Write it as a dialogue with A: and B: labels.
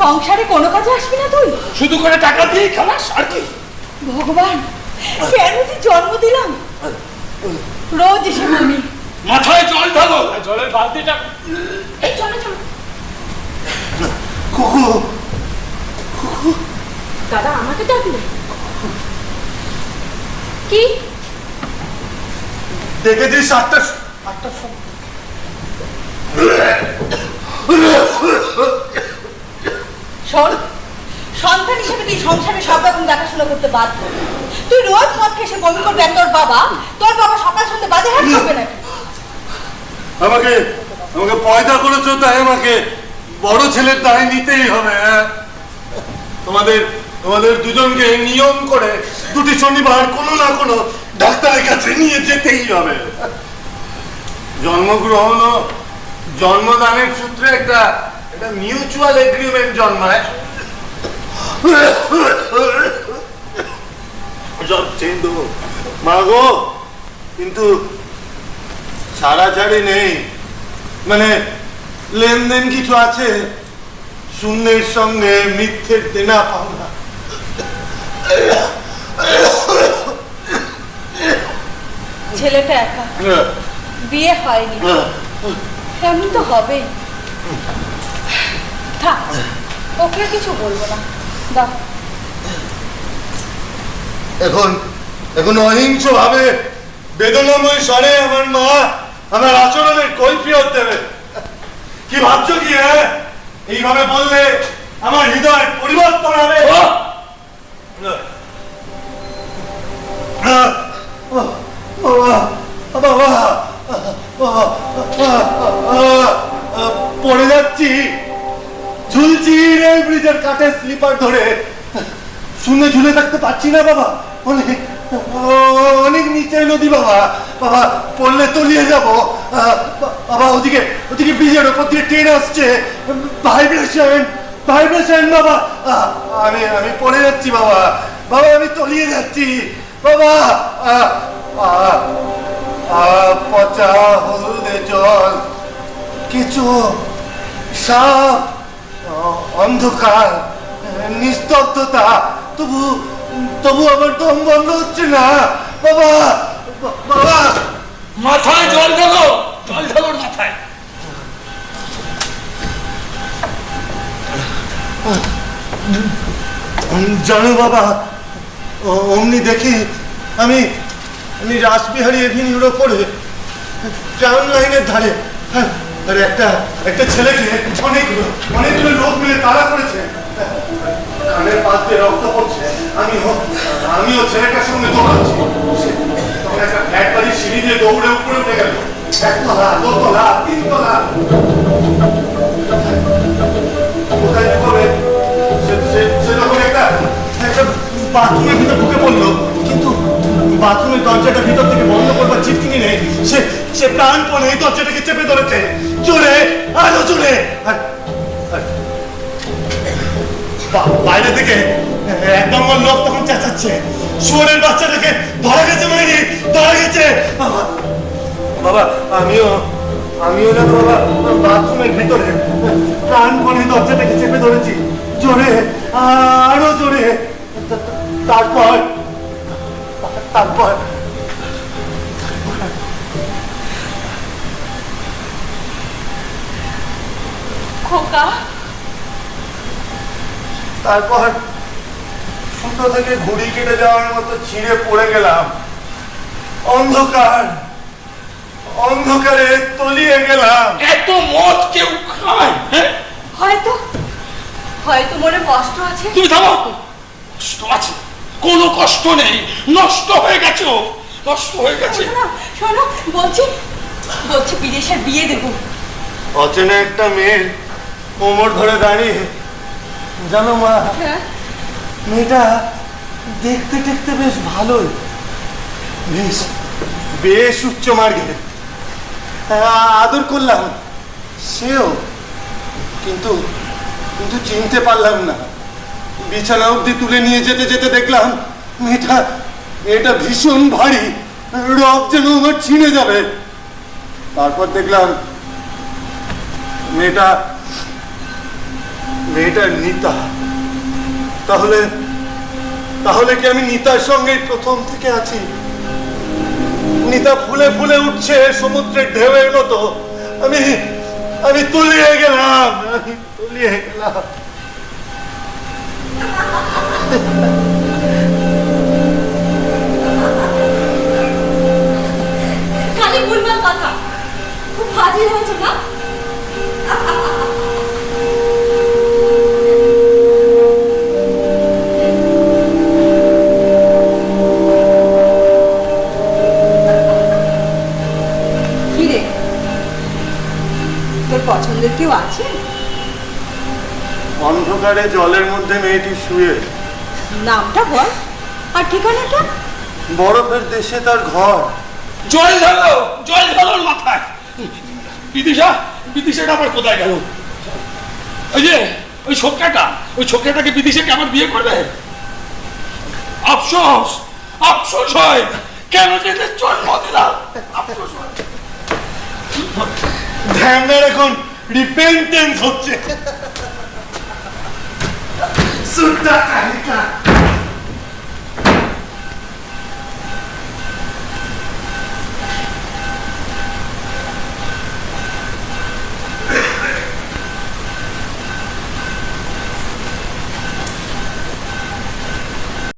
A: সংসারে কোনো কাজে আসবি না তুই?
B: শুধু করে টাকা দিয়ে খালাস আর কি?
A: ভগবান কেন যে জন্ম দিলাম? রোজ এসে বলি
B: মাথায় জল ঢালো। জলের বালতিটা
A: এই চলো চলো।
C: কুকু
A: দাদা আমাকে ডাকলে? কি?
C: দেখে দিস আটটা আটটা
A: শোন সন্তান হিসেবে তুই সংসারে সব রকম দেখাশোনা করতে বাধ্য। তুই রোজ মদ খেয়ে বমি করবে তোর বাবা? তোর বাবা সকাল সন্ধ্যে বাজে হাট করবে নাকি?
C: আমাকে আমাকে পয়দা করেছ তাই আমাকে বড় ছেলের দায় নিতেই হবে হ্যাঁ? তোমাদের তোমাদের দুজনকে নিয়ম করে দুটি শনিবার কোনো না কোনো ডাক্তারের কাছে নিয়ে যেতেই হবে। জন্মগ্রহণ জন্মদানের সূত্রে একটা একটা মিউচুয়াল এগ্রিমেন্ট জন্মায়। সব চেঞ্জ মা গো, কিন্তু ছাড়াছাড়ি নেই। মানে লেনদেন কিছু আছে? শূন্যের সঙ্গে মিথ্যের দেনা পাওনা।
A: ছেলেটা একা। বিয়ে হয়নি। এমন তো হবেই থাক ওকে কিছু বলব না। দাও।
C: এখন এখন অহিংস ভাবে বেদনাময় স্বরে আমার মা আমার আচরণের কৈফিয়ত দেবে। কি ভাবছ কি হ্যাঁ? এইভাবে বললে আমার হৃদয় পরিবর্তন হবে।
B: ও,
C: বাবা বাবা পড়ে যাচ্ছি। ঝুলছি রেল ব্রিজের কাঠের স্লিপার ধরে। শুনে ঝুলে থাকতে পারছি না বাবা। অনেক অনেক নিচে নদী বাবা। বাবা পড়লে তলিয়ে যাব। আহ, বাবা ওদিকে ওদিকে ব্রিজের ওপর দিয়ে ট্রেন আসছে। ভাইব্রেশন ভাইব্রেশন বাবা। আহ, আমি আমি পড়ে যাচ্ছি বাবা। বাবা আমি তলিয়ে যাচ্ছি। বাবা সাপ অন্ধকার নিস্তব্ধতা তবু তবু আমার দম বন্ধ হচ্ছে না। বাবা বাবা।
B: মাথায় জল ঢালো জল ঢালো মাথায়।
C: জানো বাবা অমনি দেখি আমি আমি রাসবিহারী এভিনিউর ওপরে ট্রাম লাইনের ধারে হ্যাঁ, আর একটা একটা ছেলেকে অনেকগুলো অনেকগুলো লোক মিলে তাড়া করেছে। কানের পাশ দিয়ে রক্ত পড়ছে। আমিও আমিও ছেলেটার সঙ্গে দৌড়াচ্ছি। তখন একটা ফ্ল্যাট বাড়ির সিঁড়ি দিয়ে দৌড়ে উপরে উঠে গেল। একতলা, দোতলা, তিনতলা। কোথায় লুকোবে সে- একটা একটা বাথরুমের ভিতর ঢুকে পড়ল, কিন্তু বাথরুমের দরজাটা ভিতর থেকে সে প্রাণপণে এই দরজাটাকে চেপে ধরেছে। জোরে, আরও জোরে। বাইরে থেকে এক নম্বর লোক তখন চেঁচাচ্ছে। শুয়ারের বাচ্চাটাকে ধরা গেছে ধরা গেছে। বাবা আমিও আমিও না বাবা, বাথরুমের ভিতরে প্রাণপণে দরজাটাকে চেপে ধরেছি। জোরে, আরও জোরে। তারপর তারপর তারপর সুতো থেকে ঘুড়ি কেটে যাওয়ার মতো ছিঁড়ে পড়ে গেলাম। অন্ধকার অন্ধকারে তলিয়ে গেলাম।
B: এত মদ কেউ খায় হ্যাঁ?
A: হয়তো হয়তো মনে কষ্ট আছে।
B: তুমি থামো। কষ্ট আছে কোনো কষ্ট নেই। নষ্ট হয়ে গেছে। নষ্ট হয়ে গেছে।
A: শোনো শোনো বলছি বলছি বিদেশের বিয়ে দেবো।
C: অচেনা একটা মেয়ের কোমর ধরে দাঁড়িয়ে জানো মা
A: হ্যাঁ?
C: মেয়েটা দেখতে দেখতে বেশ ভালোই। বেশ। বেশ উচ্চ মার্গে আদর করলাম। সেও। কিন্তু কিন্তু চিনতে পারলাম না। বিছানা অবধি তুলে নিয়ে যেতে যেতে দেখলাম মেয়েটা এটা ভীষণ ভারী। রক যেন আমার ছিঁড়ে যাবে। তারপর দেখলাম মেয়েটা মেয়েটা নিতা। তাহলে তাহলে কি আমি নিতার সঙ্গে প্রথম থেকে আছি? নিতা ফুলে ফুলে উঠছে সমুদ্রের ঢেউয়ের মতো। আমি আমি তলিয়ে গেলাম, আমি তলিয়ে গেলাম।
D: খালি কথা। খুব ফাজিল হয়েছে না
A: কেউ আছে?
C: অন্ধকারে জলের মধ্যে মেয়েটি শুয়ে।
A: নামটা বল। আর ঠিকানাটা?
C: বরফের দেশে তার ঘর।
B: জল ধরো জল ধরো মাথায়। বিদিশা বিদিশাটা আবার কোথায় গেল? ওই যে ওই ছোকরাটা ওই ছোকরাটাকে বিদিশাকে আমার বিয়ে করবে? আফসোস আফসোস হয়। কেন যেতে জন্ম দিলাম আফসোস হয়।
C: ধ্যানের এখন リペンテンそっち。すったかいか